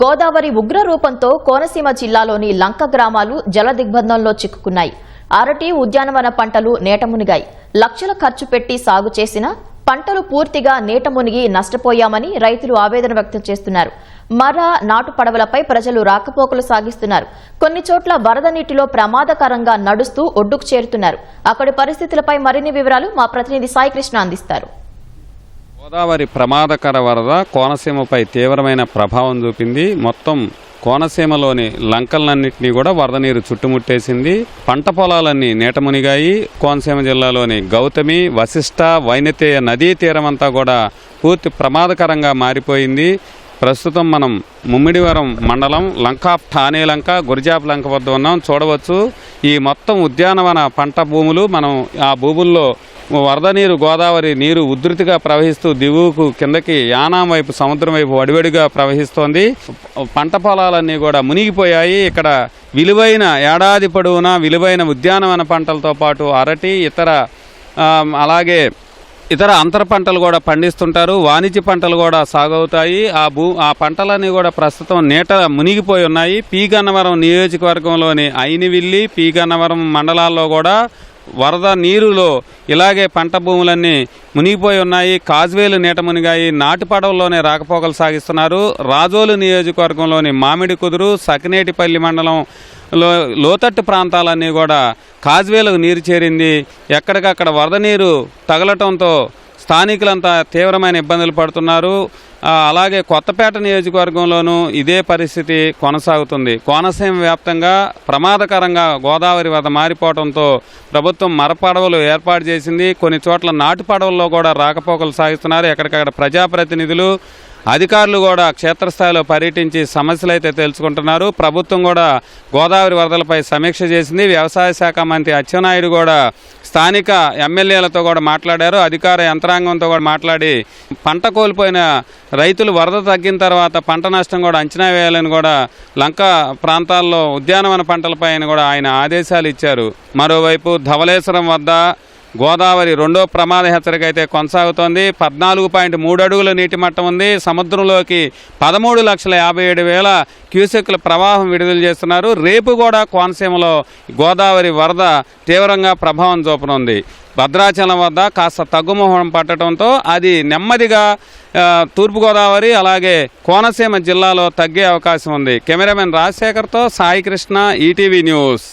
గోదావరి ఉగ్ర రూపంతో కోనసీమ జిల్లాలోని లంక గ్రామాలు జల దిగ్బంధంలో చిక్కుకున్నాయి. అరటి ఉద్యానవన పంటలు నేట మునిగాయి. లక్షల ఖర్చు పెట్టి సాగు చేసిన పంటలు పూర్తిగా నేట మునిగి నష్టపోయామని రైతులు ఆవేదన వ్యక్తం చేస్తున్నారు. మర నాటు పడవలపై ప్రజలు రాకపోకలు సాగిస్తున్నారు. కొన్ని చోట్ల వరద నీటిలో ప్రమాదకరంగా నడుస్తూ ఒడ్డుకు చేరుతున్నారు. అక్కడి పరిస్థితులపై మరిన్ని వివరాలు మా ప్రతినిధి సాయికృష్ణ అందిస్తారు. గోదావరి ప్రమాదకర వరద కోనసీమపై తీవ్రమైన ప్రభావం చూపింది. మొత్తం కోనసీమలోని లంకలన్నింటినీ కూడా వరద నీరు చుట్టుముట్టేసింది. పంట పొలాలన్నీ నీటమునిగాయి కోనసీమ జిల్లాలోని గౌతమి వశిష్ట వైనతేయ నదీ తీరమంతా కూడా పూర్తి ప్రమాదకరంగా మారిపోయింది. ప్రస్తుతం మనం ముమ్మిడివరం మండలం లంకా ఠానే లంక గురిజాప్ లంక వద్ద ఉన్నాం. చూడవచ్చు. ఈ మొత్తం ఉద్యానవన పంట భూములు మనం ఆ భూముల్లో వరద నీరు గోదావరి నీరు ఉధృతిగా ప్రవహిస్తూ దిగువకు కిందకి యానాం వైపు సముద్రం వైపు వడివడిగా ప్రవహిస్తోంది. పంట పొలాలన్నీ కూడా మునిగిపోయాయి. ఇక్కడ విలువైన ఏడాది పొడవునా విలువైన ఉద్యానవన పంటలతో పాటు అరటి ఇతర అలాగే ఇతర అంతర పంటలు కూడా పండిస్తుంటారు. వాణిజ్య పంటలు కూడా సాగవుతాయి. ఆ భూ ఆ పంటలన్నీ కూడా ప్రస్తుతం నీట మునిగిపోయి ఉన్నాయి. పీ గన్నవరం నియోజకవర్గంలోని ఐనివిల్లి పీ గన్నవరం మండలాల్లో కూడా వరద నీరులో ఇలాగే పంట భూములన్నీ మునిగిపోయి ఉన్నాయి. కాజ్వేలు నీట మునిగాయి. నాటు పడవల్లోనే రాకపోకలు సాగిస్తున్నారు. రాజోలు నియోజకవర్గంలోని మామిడి కుదురు సకినేటిపల్లి మండలం లో లోతట్టు ప్రాంతాలన్నీ కూడా కాజ్వేలకు నీరు చేరింది. ఎక్కడికక్కడ వరద నీరు తగలటంతో స్థానికులంతా తీవ్రమైన ఇబ్బందులు పడుతున్నారు. అలాగే కొత్తపేట నియోజకవర్గంలోనూ ఇదే పరిస్థితి కొనసాగుతుంది. కోనసీమ వ్యాప్తంగా ప్రమాదకరంగా గోదావరి వద్ద మారిపోవడంతో ప్రభుత్వం మరపడవలు ఏర్పాటు చేసింది. కొన్ని చోట్ల నాటు పడవల్లో కూడా రాకపోకలు సాగిస్తున్నారు. ఎక్కడికక్కడ ప్రజాప్రతినిధులు అధికారులు కూడా క్షేత్రస్థాయిలో పర్యటించి సమస్యలు అయితే తెలుసుకుంటున్నారు. ప్రభుత్వం కూడా గోదావరి వరదలపై సమీక్ష చేసింది. వ్యవసాయ శాఖ మంత్రి అచ్చెన్నాయుడు కూడా స్థానిక ఎమ్మెల్యేలతో కూడా మాట్లాడారు. అధికార యంత్రాంగంతో కూడా మాట్లాడి పంట కోల్పోయిన రైతులు వరద తగ్గిన తర్వాత పంట నష్టం కూడా అంచనా వేయాలని కూడా లంక ప్రాంతాల్లో ఉద్యానవన పంటలపైన కూడా ఆయన ఆదేశాలు ఇచ్చారు. మరోవైపు ధవళేశ్వరం వద్ద గోదావరి రెండో ప్రమాద హెచ్చరిక అయితే కొనసాగుతోంది. పద్నాలుగు పాయింట్ మూడు అడుగుల నీటి మట్టం ఉంది. సముద్రంలోకి పదమూడు లక్షల యాభై ఏడు వేల క్యూసెక్ల ప్రవాహం విడుదల చేస్తున్నారు. రేపు కూడా కోనసీమలో గోదావరి వరద తీవ్రంగా ప్రభావం చూపనుంది. భద్రాచలం వద్ద కాస్త తగ్గుముఖం పట్టడంతో అది నెమ్మదిగా తూర్పుగోదావరి అలాగే కోనసీమ జిల్లాలో తగ్గే అవకాశం ఉంది. కెమెరామెన్ రాజశేఖర్తో సాయి కృష్ణ ఈటీవీ న్యూస్.